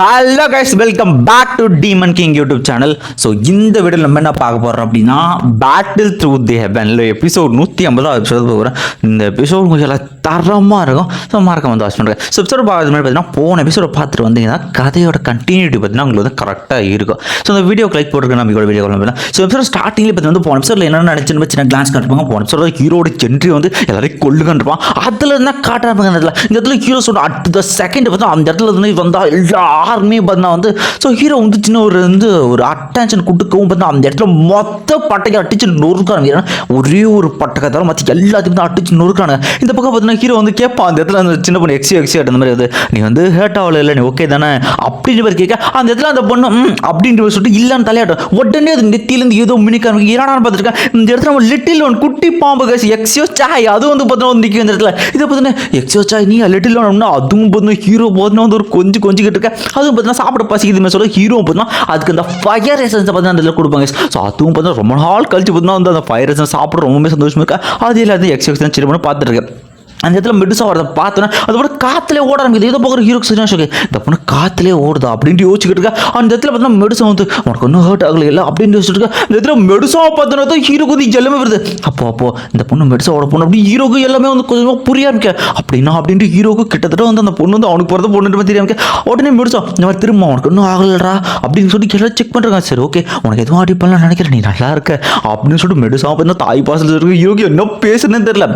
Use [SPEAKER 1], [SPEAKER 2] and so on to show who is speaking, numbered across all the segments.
[SPEAKER 1] Hello guys welcome back to demon king YouTube channel so இந்த video நம்ம என்ன பார்க்க போகிறோம் அப்படின்னா பேட்டில் த்ரூ தி ஹெவனில் எபிசோட் நூற்றி ஐம்பதாவது எபிசோட் போகிறேன் இந்த எபிசோட் கொஞ்சம் எல்லாம் தரமாக இருக்கும். ஸோ மறக்க வந்து வாட்ச் பண்ணுறேன் ஸோ எபிசோட் பார்க்கறது மாதிரி பார்த்தீங்கன்னா போன எபிசோட பார்த்துட்டு வந்தீங்கன்னா கதையோட கண்டினியூட்டி பார்த்தீங்கன்னா உங்களுக்கு வந்து கரெக்டாக இருக்கும். ஸோ இந்த வீடியோ கிளிக் போட்டுருக்க நம்ம வீடியோ கால் ஸோ எபிசோட் ஸ்டார்டிங்லேயே பார்த்தீங்கன்னா வந்து போன எபிசோடில் என்ன நினச்சுன்னு சின்ன கிளான்ஸ் காட்டுப்பாங்க போன எபிசோட ஹீரோட ஜென்ட்ரி வந்து எல்லாரையும் கொள்ளுகன்றிருப்பான் அதில் இருந்தால் காட்டுறாங்க இந்த இடத்துல இந்த இடத்துல ஹீரோ அட் த செகண்ட் பார்த்தா அந்த இடத்துல இருந்து வந்தால் யாருமே பார்த்தா வந்து ஸோ ஹீரோ வந்து சின்ன ஒரு வந்து ஒரு அட்டென்ஷன் கொடுக்கவும் பார்த்தா அந்த இடத்துல மொத்த பட்டையை அடிச்சு நொறுக்காங்க ஏன்னா ஒரே ஒரு பட்டை தவிர மற்ற எல்லாத்தையும் தான் அடிச்சு நொறுக்கானுங்க இந்த பக்கம் பார்த்தீங்கன்னா ஹீரோ வந்து கேட்பான் அந்த இடத்துல அந்த சின்ன பொண்ணு எக்ஸி எக்ஸி அந்த மாதிரி அது நீ வந்து ஹேர்ட் ஆகல இல்லை நீ ஓகே தானே? அப்படின்னு மாதிரி கேட்க அந்த இடத்துல அந்த பொண்ணு அப்படின்ற மாதிரி சொல்லிட்டு இல்லைன்னு தலையாட்டும் உடனே அது நெத்தியிலேருந்து ஏதோ மினிக்கான ஏறானு பார்த்துருக்கேன் இந்த இடத்துல நம்ம லிட்டில் ஒன் குட்டி பாம்பு கேஸ் எக்ஸியோ சாய் அது வந்து பார்த்தீங்கன்னா வந்து நிற்கும் இந்த இடத்துல. இதை பார்த்தீங்கன்னா எக்ஸியோ சாய் நீ லிட்டில் ஒன் அதுவும் பார்த்தீங்கன்னா ஹீரோ பார்த்தீங்கன்னா வந்து ஒரு கொஞ்சம் கொஞ்சிக்கிட்டு இருக்க அதுவும் பார்த்தீங்கன்னா சாப்பிட பசிக்குது சொல்ல ஹீரோ பார்த்தீங்கன்னா அதுக்கு அந்த ஃபயர் எசன்ஸ் பார்த்தீங்கன்னா அந்த இதில் கொடுப்பாங்க. ஸோ அதுவும் பார்த்தீங்கன்னா ரொம்ப நாள் கழிச்சு பார்த்தீங்கன்னா வந்து அந்த ஃபயர் எசன்ஸ் சாப்பிட ரொம்பவே சந்தோஷமா இருக்கா. அது எல்லாத்தையும் எக்ஸியோ சரி பண்ணி பார்த்துட்டு அந்த இடத்துல மெடுசா வரத பார்த்தோன்னா அது கூட ஓட ஆரம்பிக்குது. ஏதோ பார்க்குற ஹீரோக்கு சரியான ஷோக்கு இந்த பொண்ணு காற்றுலே ஓடுதா? அப்படின்ட்டு யோசிச்சுக்கிட்டு இருக்கா. அந்த இடத்துல பார்த்தோன்னா மெடுசா வந்து உனக்கு ஒன்றும் ஹர்ட் ஆகல இல்லை அப்படின்னு யோசிச்சுட்டு இருக்கா. இந்த இடத்துல மெடுசா பார்த்தோன்னா தான் ஹீரோக்கு வந்து எல்லாமே வருது. அப்போ அப்போ இந்த பொண்ணு மெடுசா ஓட பொண்ணு அப்படி ஹீரோக்கு எல்லாமே வந்து கொஞ்சமாக புரிய ஆரம்பிக்க. அப்படின்னா அப்படின்ட்டு ஹீரோக்கு கிட்டத்தட்ட வந்து அந்த பொண்ணு வந்து அவனுக்கு போகிறத பொண்ணு தெரிய ஆரம்பிக்க. உடனே மெடுசா இந்த மாதிரி திரும்ப உனக்கு இன்னும் ஆகலடா அப்படின்னு சொல்லி எல்லாம் செக் பண்ணுறாங்க சரி ஓகே உனக்கு எதுவும் அடி பண்ணலாம் நினைக்கிறேன் நீ நல்லா இருக்க அப்படின்னு சொல்லிட்டு மெடுசா பார்த்தா தாய் பாசத்தில் இருக்க ஹீரோக்கு என்ன பேசுனே தெரியல.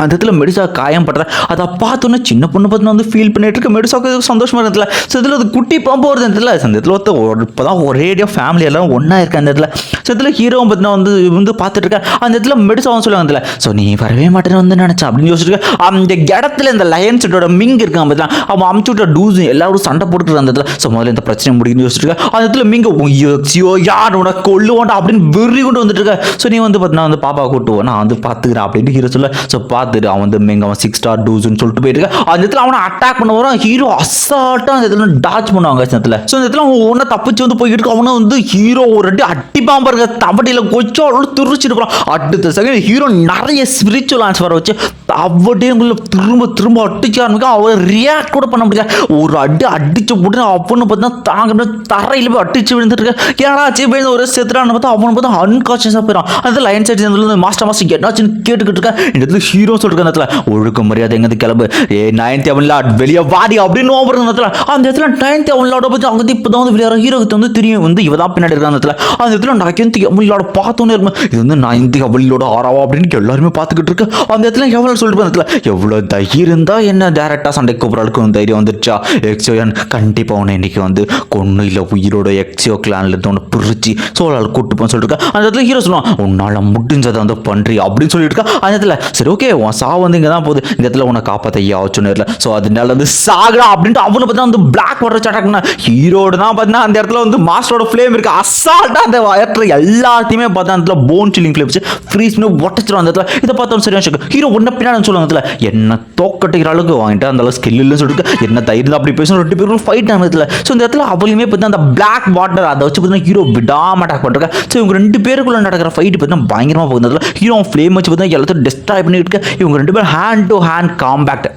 [SPEAKER 1] அந்த இடத்துல மெடிசா காயம் படுற அதை பார்த்தோன்னே சின்ன பொண்ணு பார்த்து வந்து ஃபீல் பண்ணிட்டு இருக்க மெடிசாவுக்கு சந்தோஷமாக சந்தோஷமா இருந்ததுல. ஸோ இதில் அது குட்டி பாம்பு வருது அந்த இடத்துல. அந்த இடத்துல ஒருத்த ஒரு இப்போ தான் ஒரேடியாக ஃபேமிலி எல்லாம் ஒன்றா இருக்க அந்த இடத்துல. ஸோ இதில் ஹீரோவும் பார்த்தீங்கன்னா வந்து வந்து பார்த்துட்டு இருக்கேன். அந்த இடத்துல மெடிசாவும் சொல்லுவாங்க அதில் ஸோ நீ வரவே மாட்டேன்னு வந்து நினச்சேன் அப்படின்னு யோசிச்சுட்டு அந்த இடத்துல இந்த லயன்ஸோட மிங் இருக்கான் பார்த்தீங்கன்னா அவன் அமுச்சு விட்ட டூஸ் எல்லாரும் சண்டை போட்டுட்டு அந்த இடத்துல. ஸோ முதல்ல இந்த பிரச்சனை முடியும்னு யோசிச்சுட்டு அந்த இடத்துல மிங்க ஐயோ யார் உனக்கு கொள்ளுவோண்டா அப்படின்னு வெறி கொண்டு வந்துட்டு இருக்க ஸோ நீ வந்து பார்த்தீங்கன்னா வந்து பாப்பா கூட்டுவோம் நான் வந்து பார்த்துக்கிறேன் அப்படின்ட்டு ஹீரோ சொல்ல ஸோ பார்த்து பார்த்துட்டு அவன் வந்து மிங்க அவன் சிக்ஸ் ஸ்டார் டூஸ்ன்னு சொல்லிட்டு போயிட்டு அந்த இடத்துல அவனை அட்டாக் பண்ண வரும் ஹீரோ அசால்ட்டாக அந்த இடத்துல டாச் பண்ணுவாங்க அந்த இடத்துல. ஸோ அந்த இடத்துல அவன் ஒன்றை தப்பிச்சு வந்து போய்கிட்டு இருக்க அவனை வந்து ஹீரோ ஒரு அடி அட்டி பாருங்க. இருக்க கொச்சோ கொச்சோட துரிச்சிட்டு போகிறான் அடுத்த செகண்ட் ஹீரோ நிறைய ஸ்பிரிச்சுவல் ஆன்சர் வச்சு தவட்டையுள்ள திரும்ப திரும்ப அடிச்சு ஆரம்பிக்க அவன் ரியாக்ட் கூட பண்ண முடியாது. ஒரு அடி அடிச்சு போட்டு அவனு பார்த்தா தாங்க தரையில் போய் அடிச்சு விழுந்துட்டு இருக்க ஏன்னாச்சு போய் ஒரு செத்துறான்னு பார்த்தா அவனு பார்த்தா அன்கான்ஷியஸாக போயிடும் அந்த லைன் சைட் மாஸ்டர் மாஸ்டர் என்னாச்சுன்னு கேட்டுக்கிட்டு இருக்கேன் இந்த இடத்துல ஹீரோ சொல்லிட்டு இடத்துல ஒழுக்க மரியாதை எங்கேருந்து கிளம்பு? ஏ நைன்த் அவன் லாட் வெளியே வாடி அப்படின்னு ஓவர் இடத்துல அந்த இடத்துல நைன்த் அவன் லாட பற்றி அங்கே இப்போ தான் வந்து விளையாடுற ஹீரோக்கு வந்து தெரியும். வந்து இவ தான் பின்னாடி இருக்கிற அந்த இடத்துல அந்த இடத்துல நைன்த் அவன் லாட பார்த்தோன்னே இருக்கும் இது வந்து நைன்த் அவளோட ஆறாவா அப்படின்னு எல்லாருமே பார்த்துக்கிட்டு இருக்கு. அந்த இடத்துல எவ்வளோ சொல்லிட்டு அந்த இடத்துல எவ்வளோ தைரியம் இருந்தால் என்ன டேரெக்டாக சண்டை வந்து தைரியம் வந்துருச்சா? எக்ஸோயன் கண்டிப்பாக உன்னை இன்னைக்கு வந்து கொண்ணு இல்லை உயிரோட எக்ஸியோ கிளான்ல இருந்து ஒன்று பிரிச்சு சோழால் கூட்டுப்போன்னு சொல்லிட்டு அந்த இடத்துல ஹீரோ சொல்லுவான் உன்னால் முடிஞ்சதை வந்து பண்ணுறி அப்படின்னு சொல்லிட்டு இருக்கா. அந்த இடத்துல சரி ஓகே உன் சா வந்து இங்கே தான் போகுது. இந்த இடத்துல உன்னை காப்பாற்ற யாச்சுன்னு இல்லை ஸோ அதனால வந்து சாகடா அப்படின்ட்டு அவனை பார்த்தா வந்து பிளாக் வாட்டர் சாட்டாக்குனா ஹீரோடு தான் பார்த்தீங்கன்னா அந்த இடத்துல வந்து மாஸ்டரோட ஃப்ளேம் இருக்கு. அசால்ட்டாக அந்த இடத்துல எல்லாத்தையுமே பார்த்தா அந்த இடத்துல போன் சில்லிங் ஃப்ளேம் வச்சு ஃப்ரீஸ் பண்ணி உடச்சிடும் அந்த இடத்துல. இதை பார்த்தோம் சரியா ஷோக்கு ஹீரோ ஒன்றை பின்னாடி சொல்லுவாங்க இடத்துல. என்ன தோக்கட்டுகிற அளவுக்கு வாங்கிட்டு அந்த அளவுக்கு ஸ்கில் இல்லைன்னு சொல்லிட்டு என்ன தைரியம் அப்படி பேசணும் ரெண்டு பேரும் ஃபைட் ஆன இடத்துல. ஸோ இந்த இடத்துல அவளையுமே பார்த்தா அந்த பிளாக் வாட்டர் அதை வச்சு பார்த்தீங்கன்னா ஹீரோ விடாம அட்டாக் பண்ணுறாங்க ஸோ இவங்க ரெண்டு பேருக்குள்ள நடக்கிற ஃபைட் பார்த்தீங்கன்னா பயங்கரமாக போகுது இடத்துல. ஹீரோ ஃப்ளேம் வச்சு பார்த்தீங்கன்னா எல்லாத்தையும் டிஸ்ட்ராய் பண்ணிட்டு இவங்க ரெண்டு பேரும் hand to hand compact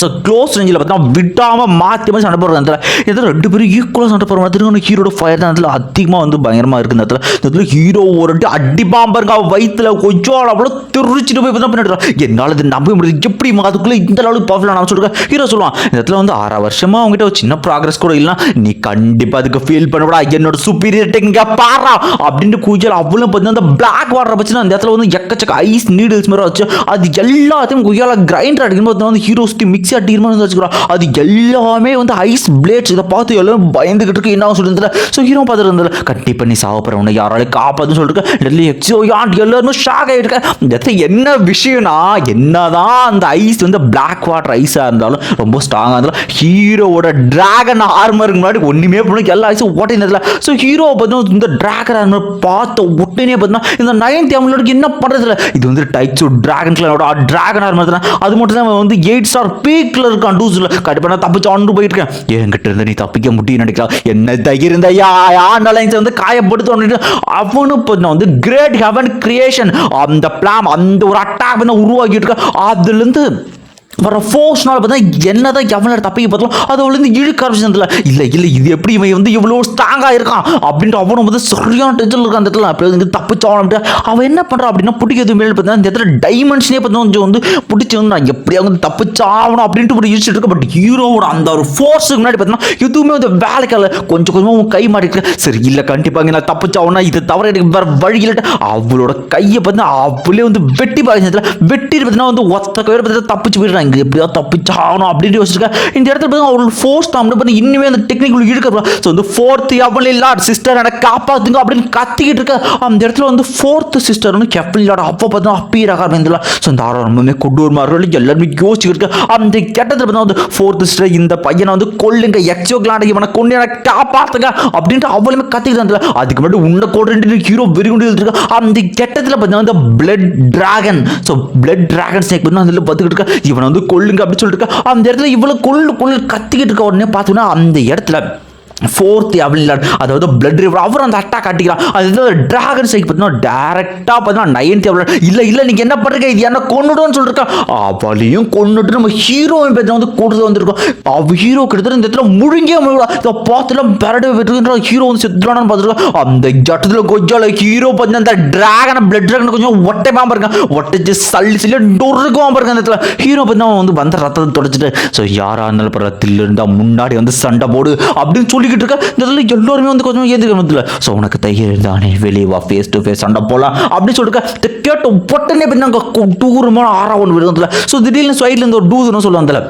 [SPEAKER 1] so close ரேஞ்சில் பார்த்தா விடாமல் மாற்றி மாற்றி சண்டை போடுற இடத்துல. இதில் ரெண்டு பேரும் ஈக்குவலாக சண்டை போடுற மாதிரி ஹீரோட ஃபயர் தான் இடத்துல அதிகமாக வந்து பயங்கரமாக இருக்குது இந்த இடத்துல. இடத்துல ஹீரோ ஒரு அடி அடி பாம்பருங்க அவன் வயிற்றுல கொஞ்சம் அவ்வளோ திருச்சிட்டு போய் தான் பண்ணிட்டு என்னால் இது நம்ப முடியாது. எப்படி அதுக்குள்ளே இந்த அளவுக்கு பர்ஃபெக்டாக நான் சொல்லிருக்கேன் ஹீரோ சொல்லுவான் இந்த இடத்துல வந்து ஆறாம் வருஷமாக அவங்ககிட்ட ஒரு சின்ன ப்ராக்ரஸ் கூட இல்லைனா நீ கண்டிப்பாக அதுக்கு ஃபீல் பண்ணக்கூடா என்னோட சுப்பீரியர் டெக்னிக்கா பாரா அப்படின்ட்டு கூச்சல் அவ்வளோ பார்த்தீங்கன்னா அந்த பிளாக் வாட்டர் வச்சு அந்த இடத்துல வந்து எக்கச்சக்க ஐஸ் நீடில்ஸ் மாதிரி வச்சு அது எல்லாத்தையும் குய்யால கிரைண்டர் அடிக்கும்போது வந்து ஹீரோ சுற்றி மிக்ஸ் ஈஸியாக டீர்மான் வந்து வச்சுக்கிறோம். அது எல்லாமே வந்து ஐஸ் பிளேட்ஸ் இதை பார்த்து எல்லாரும் பயந்துகிட்டு இருக்கு. என்ன சொல்லியிருந்தல ஸோ ஹீரோ பார்த்துட்டு இருந்தல கண்டிப்பாக பண்ணி சாப்பிட்ற யாராலையும் காப்பாதுன்னு சொல்லிட்டு டெல்லி எக்ஸோ யான் எல்லாருமே ஷாக் ஆகிட்டு எத்தனை என்ன விஷயம்னா என்னதான் அந்த ஐஸ் வந்து பிளாக் வாட்டர் ஐஸாக இருந்தாலும் ரொம்ப ஸ்ட்ராங்காக இருந்தாலும் ஹீரோவோட டிராகன் ஆர்மருக்கு முன்னாடி ஒன்றுமே பண்ணி எல்லா ஐஸும் ஓட்டினதில்ல ஸோ ஹீரோ பார்த்தீங்கன்னா இந்த டிராகன் ஆர்மர் பார்த்த உடனே பார்த்தீங்கன்னா இந்த நைன்த் அவங்களோட என்ன பண்ணுறதில்ல இது வந்து டைட்ஸ் டிராகன் கிளானோட டிராகன் ஆர்மர் தான். அது மட்டும் தான் வந்து எயிட் ஸ்டார் பீக்கில் இருக்கான் டூஸில் கண்டிப்பாக நான் தப்பிச்சு ஆண்டு போயிட்டு இருக்கேன் என்கிட்ட இருந்து நீ தப்பிக்க முடியும் நினைக்கலாம் என்ன தைரியம் இருந்தா யா ஆண்டாலைன்ஸ் வந்து காயப்படுத்த அவனு இப்போ நான் வந்து கிரேட் ஹெவன் கிரியேஷன் அந்த பிளான் அந்த ஒரு அட்டாக் வந்து உருவாக்கிட்டு இருக்க. அதுலேருந்து வர ஃபோர்ஸ்னால பார்த்தா என்னதான் எவ்வளோ தப்பிக்க பார்த்தாலும் அது அவள் வந்து இழுக்க ஆரம்பிச்சதுல இல்லை இல்லை இது எப்படி இவன் வந்து இவ்வளோ ஸ்ட்ராங்காக இருக்கான்? அப்படின்ட்டு அவனும் வந்து சரியான டென்ஷன் இருக்கான் அந்த இடத்துல. அப்படி வந்து தப்பிச்சாவணும் அப்படின்ட்டு. அவன் என்ன பண்ணுறான் அப்படின்னா பிடிக்கிறது மேலே பார்த்தீங்கன்னா இந்த இடத்துல டைமென்ஷனே பார்த்தா கொஞ்சம் வந்து பிடிச்சி வந்து நான் எப்படியா வந்து தப்பிச்சாவணும் அப்படின்ட்டு ஒரு யோசிச்சுட்டு இருக்க பட் ஹீரோவோட அந்த ஒரு ஃபோர்ஸுக்கு முன்னாடி பார்த்தீங்கன்னா எதுவுமே வந்து வேலைக்கால கொஞ்சம் கொஞ்சமாக உன் கை மாறிட்டு சரி இல்லை கண்டிப்பாக நான் தப்பிச்சாவனா இது தவிர எனக்கு வேறு வழி இல்லை அவளோட கையை பார்த்து அவளே வந்து வெட்டி பாய்ச்சதுல வெட்டி பார்த்தீங்கன்னா வந்து ஒத்த கையோட பார்த்தீங்கன்னா தப்பிச்சு போயிடுறேன். இங்கே எப்படியாவது தப்பிச்சாகணும் அப்படின்னு யோசிச்சிருக்கேன். இந்த இடத்துல பார்த்தீங்கன்னா அவளோட ஃபோர்ஸ் தான் பண்ணி இன்னுமே அந்த டெக்னிக்கல் இழுக்க ஸோ வந்து ஃபோர்த்து அவள் இல்லாட் சிஸ்டர் எனக்கு காப்பாற்றுங்க அப்படின்னு கத்திக்கிட்டு இருக்க அந்த இடத்துல வந்து ஃபோர்த்து சிஸ்டர் கெப்பல் இல்லாட. அப்போ பார்த்தா அப்பீராக இருந்ததுல ஸோ இந்த ஆரோ ரொம்பவுமே கொடூரமாக எல்லாருமே யோசிச்சுக்கிட்டு அந்த கெட்டத்தில் பார்த்தா வந்து ஃபோர்த்து சிஸ்டர் இந்த பையனை வந்து கொல்லுங்க எக்ஸோ கிளாண்ட் இவனை கொண்டு எனக்கு காப்பாற்றுங்க அப்படின்ட்டு அவளுமே கத்திக்கிட்டு இருந்தா அதுக்கு மட்டும் உன்னை கொண்டு ஹீரோ விரிகுண்டு கொண்டு அந்த கெட்டத்தில் பார்த்தீங்கன்னா அந்த blood dragon so blood dragon snake வந்து அதில் பார்த்துக்கிட்டு இருக்க இவனை வந்து கொள்ளுங்க அப்படின்னு சொல்லிட்டு அந்த இடத்துல இவ்வளோ கொள்ளு கொள்ளு கத்திக்கிட்டு இருக்க உடனே பார்த்தீங்கன்னா அந்த இடத்துல ஃபோர்த் அவில்லாட் அதாவது பிளட் ரிவர் அவர் அந்த அட்டாக் காட்டிக்கிறான். அது டிராகன் ஸ்ட்ரைக் பார்த்தீங்கன்னா டேரெக்டாக பார்த்தீங்கன்னா நைன்த் அவில்லாட் இல்லை இல்லை நீங்கள் என்ன பண்ணுறீங்க இது என்ன கொண்டுடும்னு சொல்லிருக்கான் அவளையும் கொண்டுட்டு நம்ம ஹீரோயின் பேர் வந்து கூடுதல் வந்திருக்கோம். அவ ஹீரோ கிட்டத்தட்ட இந்த இடத்துல முழுங்கே முழுகலாம் இதை பார்த்துலாம் பரடு பெற்றுக்கிற ஹீரோ வந்து செத்துறானு பார்த்துருக்கோம் அந்த ஜட்டத்தில் கொஞ்சம் ஹீரோ பார்த்தீங்கன்னா அந்த டிராகனை பிளட் டிராகனை கொஞ்சம் ஒட்டைமா பாருங்க. ஒட்டச்சு சல்லி சல்லி டொருக்கும் பாருங்க அந்த இடத்துல. ஹீரோ பார்த்தீங்கன்னா வந்து வந்த ரத்தத்தை தொடச்சிட்டு ஸோ யாராக இருந்தாலும் பரவாயில்ல இருந்தால் முன்னாடி வந்து சண்டை போடு அப்படின்னு சொல்லி சொல்லிக்கிட்டு இருக்க இந்த இடத்துல எல்லாருமே வந்து கொஞ்சம் ஏந்துக்க முடியல. ஸோ உனக்கு தைரியம் தானே? வெளியே வா ஃபேஸ் டு ஃபேஸ் சண்டை போகலாம் அப்படின்னு சொல்லிட்டு இதை கேட்ட பொட்டனே போய் நாங்கள் டூரமான ஆறா ஒன்று விடுறதுல ஸோ திடீர்னு சைடில் இருந்து ஒரு டூதுன்னு சொல்லுவாங்கல்ல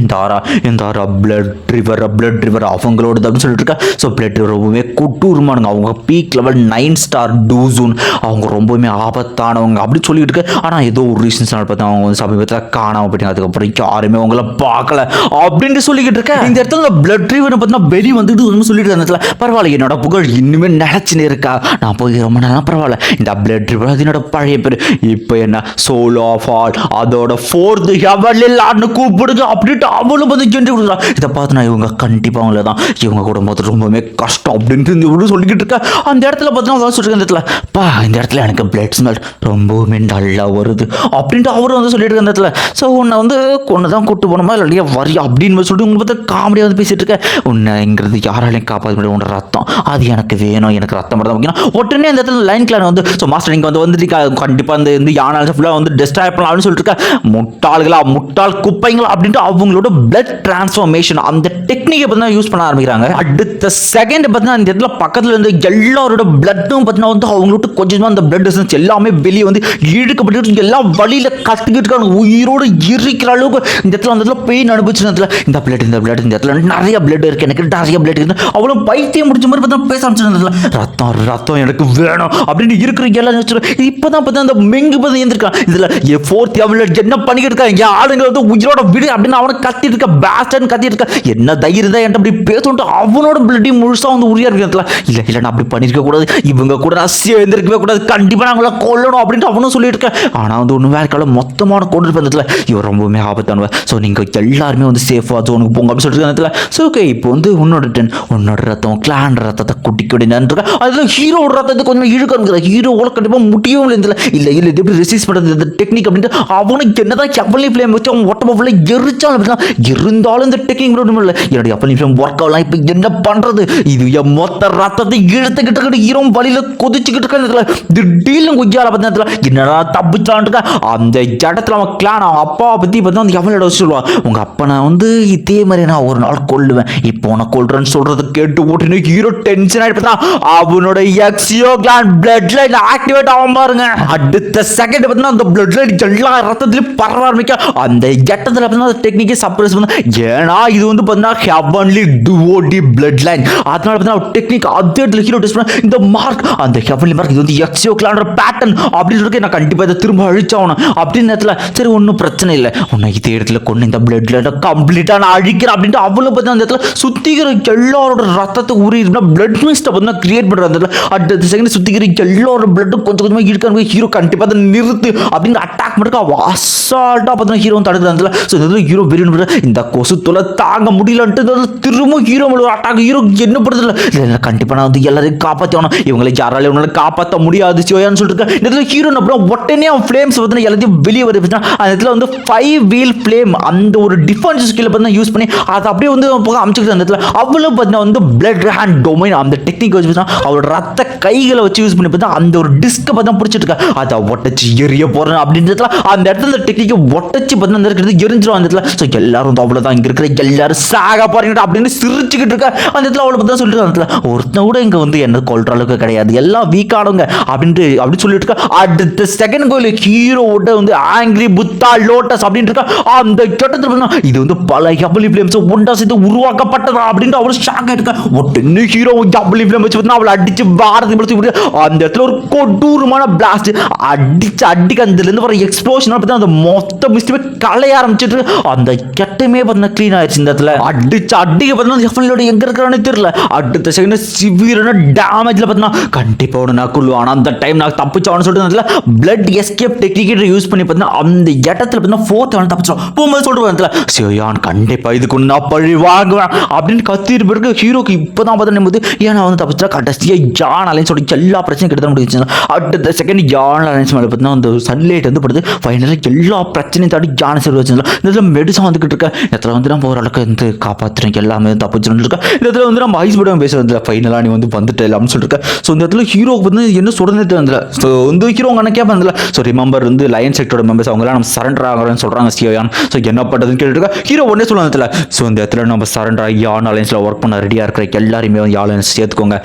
[SPEAKER 1] இந்த ஆரா இந்த ஆரா பிளட் ரிவர் பிளட் ரிவர் அவங்களோடது அப்படின்னு சொல்லிட்டு இருக்கா. ஸோ பிளட் ரிவர் ரொம்பவே குட்டூருமானுங்க அவங்க பீக் லெவல் நைன் ஸ்டார் டூசூன். அவங்க ரொம்பவுமே ஆபத்தானவங்க அப்படி சொல்லிட்டு இருக்கு. ஆனால் ஏதோ ஒரு ரீசன்ஸ்னால பார்த்தா அவங்க வந்து சமீபத்தில் காணாமல் போயிட்டாங்க. அதுக்கப்புறம் யாருமே அவங்கள பார்க்கல அப்படின்ட்டு சொல்லிக்கிட்டு இருக்கேன் இந்த இடத்துல பிளட் ரிவர் பார்த்தீங்கன்னா வெளி வந்துட்டு ஒன்று சொல்லிட்டு இருந்த இடத்துல பரவாயில்ல என்னோட புகழ் இன்னுமே நிலச்சின்னு இருக்கா. நான் போய் ரொம்ப நல்லா பரவாயில்ல. இந்த பிளட் ரிவர் அது என்னோட பழைய பேர். இப்போ என்ன? சோல் ஆஃப் ஆல் அதோட ஃபோர்த் ஹெவல் இல்லான்னு கூப்பிடுங்க அப்படின்ட்டு அவ்வளோ வந்து சென்று கொடுக்குறா இதை பார்த்து நான் இவங்க கண்டிப்பாக அவங்கள தான் இவங்க கூட போது ரொம்பவே கஷ்டம் அப்படின்ட்டு இவ்வளோ சொல்லிக்கிட்டு இருக்கா அந்த இடத்துல பார்த்தீங்கன்னா அதான் சொல்லிருக்க இந்த இடத்துல பா இந்த இடத்துல எனக்கு பிளட் ஸ்மெல் ரொம்பவுமே நல்லா வருது. அப்படின்ட்டு அவரும் வந்து சொல்லிட்டு இருக்க இந்த இடத்துல ஸோ உன்னை வந்து கொண்டு தான் கூட்டு போனோமா இல்லையா வரி அப்படின்னு சொல்லிட்டு உங்களை பார்த்து காமெடியாக வந்து பேசிட்டு இருக்கேன். உன்னைங்கிறது யாராலையும் காப்பாற்ற முடியாது. உன்னோட ரத்தம் அது எனக்கு வேணும். எனக்கு ரத்தம் மட்டும் தான் உடனே அந்த இடத்துல லைன் கிளான் வந்து ஸோ மாஸ்டர் நீங்கள் வந்து வந்துட்டு கண்டிப்பாக அந்த இந்த யானை ஃபுல்லாக வந்து டெஸ்ட்ராய் பண்ணலாம் அப்படின்னு சொல்லிட்டு இருக்க முட்டாள்களா முட்டாள் குப்பைங்களா அப்படின்ட்டு அவங்க அவங்களோட பிளட் டிரான்ஸ்ஃபார்மேஷன் அந்த டெக்னிக்கை பற்றி தான் யூஸ் பண்ண ஆரம்பிக்கிறாங்க. அடுத்த செகண்ட் பார்த்தீங்கன்னா அந்த இடத்துல பக்கத்தில் இருந்து எல்லாரோட பிளட்டும் பார்த்தீங்கன்னா வந்து அவங்களோட கொஞ்சமாக அந்த பிளட் எசன்ஸ் எல்லாமே வெளியே வந்து இழுக்கப்பட்டு எல்லாம் வழியில் கத்துக்கிட்டு இருக்காங்க. உயிரோடு இருக்கிற அளவுக்கு இந்த இடத்துல அந்த இடத்துல பெயின் அனுபவிச்சு இடத்துல இந்த பிளட் இந்த பிளட் இந்த இடத்துல நிறைய பிளட் இருக்கு. எனக்கு நிறைய பிளட் இருக்கு. அவ்வளோ பைத்தியம் முடிச்ச மாதிரி பார்த்தீங்கன்னா பேச ஆரம்பிச்சிருந்ததுல ரத்தம் ரத்தம் எனக்கு வேணும் அப்படின்னு இருக்கிற எல்லாம் நினைச்சிருக்கேன் இப்போதான் பார்த்தா அந்த மெங்கு பார்த்து எழுந்திருக்கான் இதுல ஃபோர்த் எவ்வளோ என்ன பண்ணிக்கிட்டு இருக்காங்க? என் ஆளுங்க வந்து உயிரோட விடு அப்படின்னு அவனை கத்திட்டு இருக்க பேஸ்டன் கத்திட்டு இருக்க என்ன தைரியம் தான் என்கிட்ட அப்படி பேசுன்ட்டு அவனோட பிளட்டி முழுசாக வந்து உரியா இருக்கிறதுல இல்லை இல்லை நான் அப்படி பண்ணியிருக்க கூடாது. இவங்க கூட நான் சேர்ந்திருக்கவே கூடாது. கண்டிப்பாக நான் அவங்கள கொல்லணும் அப்படின்ட்டு அவனும் சொல்லிட்டு இருக்கேன் ஆனால் வந்து ஒன்று வேற காலம் மொத்தமான கொண்டு வந்ததுல இவன் ரொம்பவுமே ஆபத்தானவ ஸோ நீங்கள் எல்லாருமே வந்து சேஃபாக ஜோனுக்கு போங்க அப்படின்னு சொல்லிட்டு இருந்ததுல ஸோ ஓகே இப்போ வந்து உன்னோட டென் உன்னோட ரத்தம் கிளான் ரத்தத்தை குட்டி குடி அதில் அதுல ஹீரோட ரத்தத்தை கொஞ்சம் இழுக்க ஹீரோவோட கண்டிப்பாக முடியவும் இல்லை இல்லை இல்லை எப்படி ரெசிஸ் பண்ணுறது இந்த டெக்னிக் அப்படின்ட்டு அவனுக்கு என்னதான் கப்பலி ஃபிளேம் வச்சு அவன் ஒட்டமா ஃபுல்லாக எரிச்சாலும் அப்படின்னா இருந்தாலும் இந்த டெக்கிங் விட முடியல என்னுடைய அப்பலி நிமிஷம் ஒர்க் அவுட்லாம் இப்போ என்ன பண்றது? இது என் மொத்த ரத்தத்தை இழுத்துக்கிட்டு இருக்க ஈரம் வழியில் கொதிச்சுக்கிட்டு இருக்கிறதுல திடீர்னு குஜால பத்தினத்துல என்னடா தப்பிச்சான்ட்டு அந்த இடத்துல அவன் கிளான் அவன் அப்பாவை பற்றி பார்த்தா அந்த எவ்வளோ இடம் சொல்லுவான் உங்க அப்பா நான் வந்து இதே மாதிரி நான் ஒரு நாள் கொல்லுவேன். இப்போ உனக்கு கொள்றேன்னு சொல்றதை கேட்டு ஓட்டுன்னு ஹீரோ டென்ஷன் ஆகிட்டு பார்த்தா அவனோட எக்ஸியோ கிளான் பிளட் லைன் ஆக்டிவேட் ஆகும் பாருங்க. அடுத்த செகண்ட் பார்த்தீங்கன்னா அந்த பிளட் லைன் எல்லா ரத்தத்திலும் பரவ ஆரம்பிக்க அந்த இடத்துல பார்த்தீங்கன்னா அந்த டெக்னிக்கே சப்ரஸ் பண்ண ஏன்னா இது வந்து பார்த்தீங்கன்னா ஹெவன்லி டுவோடி பிளட் லைன் அதனால பார்த்தீங்கன்னா டெக்னிக் அதே இடத்துல ஹீரோ டெஸ்ட் பண்ண இந்த மார்க் அந்த ஹெவன்லி மார்க் இது வந்து எக்ஸியோ கிளான்ற பேட்டர்ன் அப்படின்னு சொல்லி நான் கண்டிப்பாக இதை திரும்ப அழிச்சாகணும். அப்படின்னு நேரத்தில் சரி ஒன்றும் பிரச்சனை இல்லை. உன்னை இதே இடத்துல கொண்டு இந்த பிளட் லைனை கம்ப்ளீட்டாக நான் அழிக்கிறேன் அப்படின்ட்டு அவ்வளோ பார்த்தீங்கன்னா அந்த இடத்துல சுத்திக்கிற எல்லாரோட ரத்தத்தை உரி பிளட் மிஸ்ட்டை பார்த்தீங்கன்னா கிரியேட் பண்ணுற அந்த இடத்துல. அடுத்த செகண்ட் சுத்திக்கிற எல்லாரோட பிளட்டும் கொஞ்சம் கொஞ்சமாக இருக்க ஹீரோ கண்டிப்பாக அதை நிறுத்து அப்படின்னு அட்டாக் பண்ணுறதுக்கு அவள் அசால்ட்டாக பார்த்தீங்கன்னா ஹீரோ தடுக்கிறாங்க ஸோ இந்த ஹீரோ வெரி திடீர்னு இந்த கொசு தொலை தாங்க முடியலன்ட்டு திரும்ப ஹீரோ அட்டாக அட்டாக் ஹீரோ என்ன படுறது இல்லை கண்டிப்பாக நான் வந்து எல்லாரையும் காப்பாற்றி ஆகணும். இவங்களை யாராலையும் இவனால காப்பாற்ற முடியாது சிவயான்னு சொல்லிட்டு இருக்கேன் இந்த இடத்துல ஹீரோ அப்புறம் உடனே அவன் ஃப்ளேம்ஸ் வந்து எல்லாத்தையும் வெளியே வருது. பார்த்தீங்கன்னா, அந்த இடத்துல வந்து ஃபைவ் வீல் ஃப்ளேம் அந்த ஒரு டிஃபென்ஸ் ஸ்கில் பார்த்தீங்கன்னா யூஸ் பண்ணி அதை அப்படியே வந்து போக அமைச்சுக்கிட்டு அந்த இடத்துல அவ்வளோ பார்த்தீங்கன்னா வந்து பிளட் ஹேண்ட் டொமைன் அந்த டெக்னிக் வச்சு பார்த்தீங்கன்னா அவரோட ரத்த கைகளை வச்சு யூஸ் பண்ணி பார்த்தா அந்த ஒரு டிஸ்கை பார்த்தா பிடிச்சிட்டு அதை ஒட்டச்சு எரிய போகிறேன் அப்படின்றதுல அந்த இடத்துல அந்த டெக்னிக்கை ஒட்டச்சு பார்த்தா அந்த இருக்கிறது எரிஞ்சிடும் அந்த இடத்துல. ஸோ எல்லாரும் வந்து அவ்வளோதான் இங்கே இருக்கிற எல்லாரும் சாக போறீங்க அப்படின்னு சிரிச்சுக்கிட்டு இருக்கா. அந்த இடத்துல அவ்வளோ தான் சொல்லிட்டு அந்த இடத்துல ஒருத்தன் கூட இங்கே வந்து என்ன கொள்ற அளவுக்கு கிடையாது. எல்லாம் வீக்கானவங்க அப்படின்ட்டு அப்படின்னு சொல்லிட்டு இருக்கா. அடுத்த செகண்ட் கோயில் ஹீரோவோட வந்து ஆங்கிரி புத்தா லோட்டஸ் அப்படின்ட்டு இருக்கா. அந்த கட்டத்தில் இது வந்து பல ஹெபலி ஃபிலிம்ஸ் ஒன்றா சேர்த்து உருவாக்கப்பட்டதா அப்படின்ட்டு அவரு ஷாக் ஆயிருக்கா ஒட்டுன்னு ஹீரோ ஹெபலி ஃபிலிம் வச்சு அவளை அடிச்சு பாரதி படுத்தி அந்த இடத்துல ஒரு கொடூரமான பிளாஸ்ட் அடிச்சு அடிக்க அந்த வர எக்ஸ்ப்ளோஷன் பார்த்தா அந்த மொத்த மிஸ்டேக் கலைய ஆரம்பிச்சிட்டு அந்த கெட்டமே பார்த்தீங்கன்னா க்ளீன் ஆயிடுச்சு இந்த இடத்துல. அடிச்சு அடிக்க பார்த்தீங்கன்னா எஃப்எல்லோட எங்க இருக்கிறானே தெரியல. அடுத்த செகண்ட் சிவியரான டேமேஜ்ல பார்த்தீங்கன்னா கண்டிப்பா ஒன்று நான் கொள்ளுவான் அந்த டைம் நான் தப்பிச்சவனு சொல்லிட்டு அந்த பிளட் எஸ்கேப் டெக்னிக்கேட்டர் யூஸ் பண்ணி பார்த்தீங்கன்னா அந்த இடத்துல பார்த்தீங்கன்னா ஃபோர்த் அவன் தப்பிச்சோம் போகும்போது சொல்லிட்டு வந்ததுல சிவயான் கண்டிப்பா இதுக்கு நான் பழி வாங்குவேன். அப்படின்னு கத்திட்டு பிறகு ஹீரோக்கு இப்பதான் பார்த்தா போது ஏன் நான் வந்து தப்பிச்சா? கடைசியா யான் சொல்லி எல்லா பிரச்சனையும் கிட்ட முடிச்சு அடுத்த செகண்ட் யான் அலைன்ஸ் மேலே பார்த்தீங்கன்னா அந்த சன்லைட் வந்து படுது. ஃபைனலாக எல்லா பிரச்சனையும் தாண்டி யானை சரி வச்சிருந்தா இந்த மெடிசன் வந்துகிட்டு இருக்க. இடத்துல வந்து நம்ம ஓரளவுக்கு வந்து காப்பாற்றுறேன் எல்லாமே தப்பிச்சிருந்து இருக்கா. இந்த இடத்துல வந்து நம்ம ஐஸ் படம் பேசுறது ஃபைனலாக நீ வந்து இல்லை அப்படின்னு சொல்லிட்டு ஸோ இந்த இடத்துல ஹீரோக்கு வந்து என்ன சுடந்தது தெரியல ஸோ வந்து ஹீரோ அண்ணன் கேட்பாங்கல்ல ஸோ ரிமம்பர் வந்து லயன் செக்டரோட மெம்பர்ஸ் அவங்களாம் நம்ம சரண்டர் ஆகிறோம்னு சொல்கிறாங்க சியோயான் ஸோ என்ன பண்ணுறதுன்னு கேட்டுருக்கா ஹீரோ ஒன்னே சொல்ல இடத்துல. ஸோ இந்த இடத்துல நம்ம சரண்டர் ஆகி யான் அலையன்ஸில் ஒர்க் பண்ண ரெடியாக இருக்கிற எல்லாருமே வந்து யாழ் சேர்த்துக்கோங்க.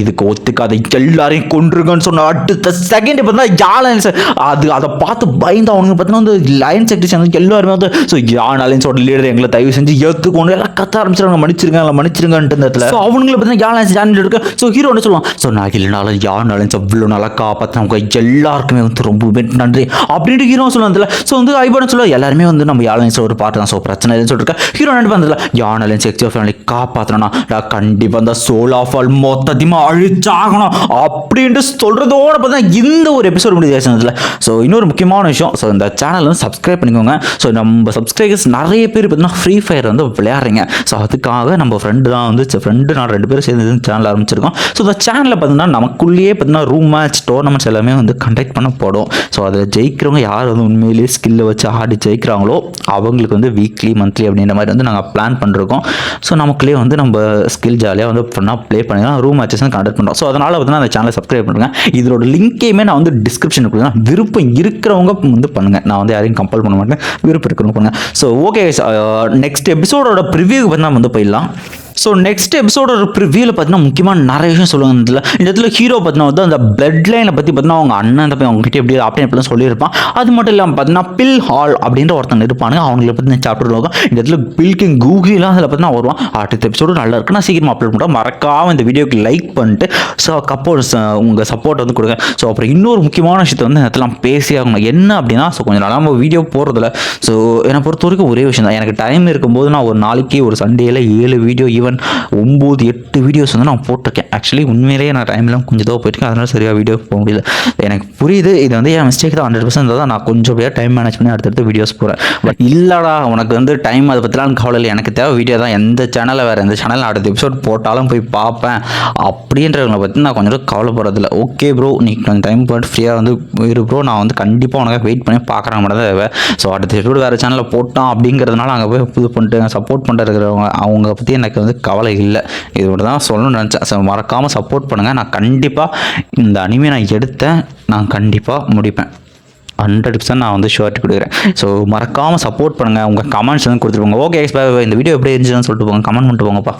[SPEAKER 1] இதுக்கு ஒத்துக்காத எல்லாரையும் கொண்டுருங்கன்னு சொன்ன அடுத்த செகண்ட் பார்த்தா யாழ் அது அதை பார்த்து பயந்து அவனுங்க பார்த்தீங்கன்னா வந்து லயன் செக்டர் எல்லாருமே வந்து ஸோ யான் ஏர்லைன்ஸோட லீடர் எங்களை தயவு செஞ்சு ஏற்றுக்கொண்டு எல்லாம் கத்த ஆரம்பிச்சிருங்க மன்னிச்சிருங்க எல்லாம் மன்னிச்சிருங்கன்ட்டு இந்த இடத்துல ஸோ அவனுங்களை பார்த்தீங்கன்னா ஏர்லைன்ஸ் ஜாயின் இருக்கு. ஸோ ஹீரோ என்ன சொல்லுவான். ஸோ நான் இல்லைனாலும் யார் அலைன்ஸ் அவ்வளோ நல்லா காப்பாற்றினவங்க எல்லாருக்குமே வந்து ரொம்பவே நன்றி. அப்படின்ட்டு ஹீரோ சொல்லுவாங்கல்ல ஸோ வந்து ஐபான சொல்லுவாங்க எல்லாருமே வந்து நம்ம யாழ் ஒரு பார்ட் தான். ஸோ பிரச்சனை இல்லைன்னு சொல்லிட்டு ஹீரோ நினைப்பு வந்ததில்ல யான் அலைன்ஸ் எக்ஸோ ஃபேமிலி காப்பாற்றணும்னா நான் கண்டிப்பாக அந்த சோல் ஆஃப் ஆல் மொத்தத்தையுமா அழிச்சாகணும். அப்படின்ட்டு சொல்கிறதோட பார்த்தா இந்த ஒரு எபிசோட் முடிஞ்சு ஸோ இன்னொரு முக்கியமான விஷயம். ஸோ இந்த சேனல் வந்து சப்ஸ்கிரைப் பண்ணிக்கோங்க. ஸோ நம்ம சப்ஸ்கிரைபர்ஸ் நிறைய பேர் பார்த்தீங்கன்னா ஃப்ரீ ஃபயர் வந்து விளையாடுறீங்க. ஸோ அதுக்காக நம்ம ஃப்ரெண்டு தான் வந்து ஃப்ரெண்டு நான் ரெண்டு பேரும் சேர்ந்து சேனல் ஆரம்பிச்சிருக்கோம். ஸோ இந்த சேனலில் பார்த்தீங்கன்னா நமக்குள்ளேயே பார்த்தீங்கன்னா ரூம் மேட்ச் டோர்னமெண்ட்ஸ் எல்லாமே வந்து கண்டக்ட் பண்ண போடும் ஸோ அதில் ஜெயிக்கிறவங்க யார் வந்து உண்மையிலேயே ஸ்கில்லை வச்சு ஆடி ஜெயிக்கிறாங்களோ அவங்களுக்கு வந்து வீக்லி மந்த்லி அப்படின்ற மாதிரி வந்து நாங்கள் பிளான் பண்ணிருக்கோம். ஸோ நமக்குள்ளேயே வந்து நம்ம ஸ்கில் ஜாலியாக வந்து பண்ணால் ப்ளே தான் ரூம் மேட்சஸ் கண்டக்ட் பண்ணுறோம் ஸோ அதனால் பார்த்தீங்கன்னா அந்த சேனலை சப்ஸ்கிரைப் பண்ணுங்க. இதோட லிங்க்கையுமே நான் வந்து டிஸ்கிரிப்ஷன் விருப்பம் இருக்கிறவங்க வந்து பண்ணுங்கள் நான் வந்து யாரையும் கம்பல் பண்ண மாட்டேன். விருப்பம் இருக்கிறவங்க பண்ணுங்கள் ஸோ ஓகே நெக்ஸ்ட் எபிசோடோட ப்ரிவியூக்கு பார்த்தா வந்து போயிடலாம். ஸோ நெக்ஸ்ட் எபிசோட ப்ரிவியூவில் பார்த்தீங்கன்னா முக்கியமான நிறைய விஷயம் சொல்லுவாங்க. இந்த இடத்துல இந்த இடத்துல ஹீரோ பார்த்தீங்கன்னா வந்து அந்த பிளட் லைனை பற்றி பார்த்தீங்கன்னா அவங்க அண்ணன் போய் அவங்ககிட்ட எப்படி அப்படின்னு எப்படிலாம் சொல்லியிருப்பான். அது மட்டும் இல்லாமல் பார்த்தீங்கன்னா பில் ஹால் அப்படின்ற ஒருத்தங்க இருப்பானுங்க. அவங்களை பற்றி சாப்டர் இருக்கும் இந்த இடத்துல பில் கிங் கூகிலாம் அதில் பார்த்தீங்கன்னா வருவான். அடுத்த எபிசோடு நல்லா இருக்கு. நான் சீக்கிரமாக அப்லோட் பண்ணுறேன் மறக்காம இந்த வீடியோக்கு லைக் பண்ணிட்டு ஸோ கப்போர்ட் உங்கள் சப்போர்ட் வந்து கொடுங்க. ஸோ அப்புறம் இன்னொரு முக்கியமான விஷயத்தை வந்து இந்த இடத்துல பேசி ஆகணும். என்ன அப்படின்னா ஸோ கொஞ்சம் நல்லா நம்ம வீடியோ போடுறதில்ல. ஸோ என்னை பொறுத்த வரைக்கும் ஒரே விஷயம் தான் எனக்கு டைம் இருக்கும்போது நான் ஒரு நாளைக்கு ஒரு சண்டேல ஏழு வீடியோ ஈவன் ஒம்பது எட்டு வீடியோஸ் வந்து நான் போட்டிருக்கேன். ஆக்சுவலி உண்மையிலேயே நான் டைம்லாம் கொஞ்சம் தான் போயிருக்கேன் அதனால சரியாக வீடியோ போக முடியல. எனக்கு புரியுது. இது வந்து என் மிஸ்டேக் தான். ஹண்ட்ரட் பர்சன்ட் தான். நான் கொஞ்சம் பேர் டைம் மேனேஜ் பண்ணி அடுத்தடுத்து வீடியோஸ் போகிறேன் பட் இல்லைடா உனக்கு வந்து டைம் அதை பற்றிலாம் கவலை இல்லை. எனக்கு தேவை வீடியோ தான். எந்த சேனலில் வேறு எந்த சேனலில் அடுத்த எபிசோட் போட்டாலும் போய் பார்ப்பேன். அப்படின்றவங்களை பற்றி நான் கொஞ்சம் கவலைப்படுறதில்ல. ஓகே ப்ரோ நீ கொஞ்சம் டைம் போட்டு ஃப்ரீயாக வந்து இரு ப்ரோ நான் வந்து கண்டிப்பாக உனக்கு வெயிட் பண்ணி பார்க்குறேன் மட்டும் தான் தேவை. ஸோ அடுத்த எபிசோடு வேறு சேனலில் போட்டான் அப்படிங்கிறதுனால அங்கே போய் புது பண்ணிட்டு சப்போர்ட் பண்ணிட்டு இருக்கிறவங்க அவங்க பற்றி எனக்கு வந்து கவலை இல்லை. இது மட்டும் தான் சொல்லணும்னு நினச்சேன். மறக்காமல் சப்போர்ட் பண்ணுங்கள் நான் கண்டிப்பாக இந்த அனிமே நான் எடுத்தேன். நான் கண்டிப்பாக முடிப்பேன். ஹண்ட்ரட் பர்சன்ட் நான் வந்து ஷர்ட் கொடுக்குறேன். ஸோ மறக்காமல் சப்போர்ட் பண்ணுங்கள் உங்கள் கமெண்ட்ஸ் வந்து கொடுத்துருப்போங்க ஓகே இந்த வீடியோ எப்படி இருந்துச்சுன்னு சொல்லிட்டு போங்க. கமெண்ட் பண்ணிட்டு போங்கப்பா.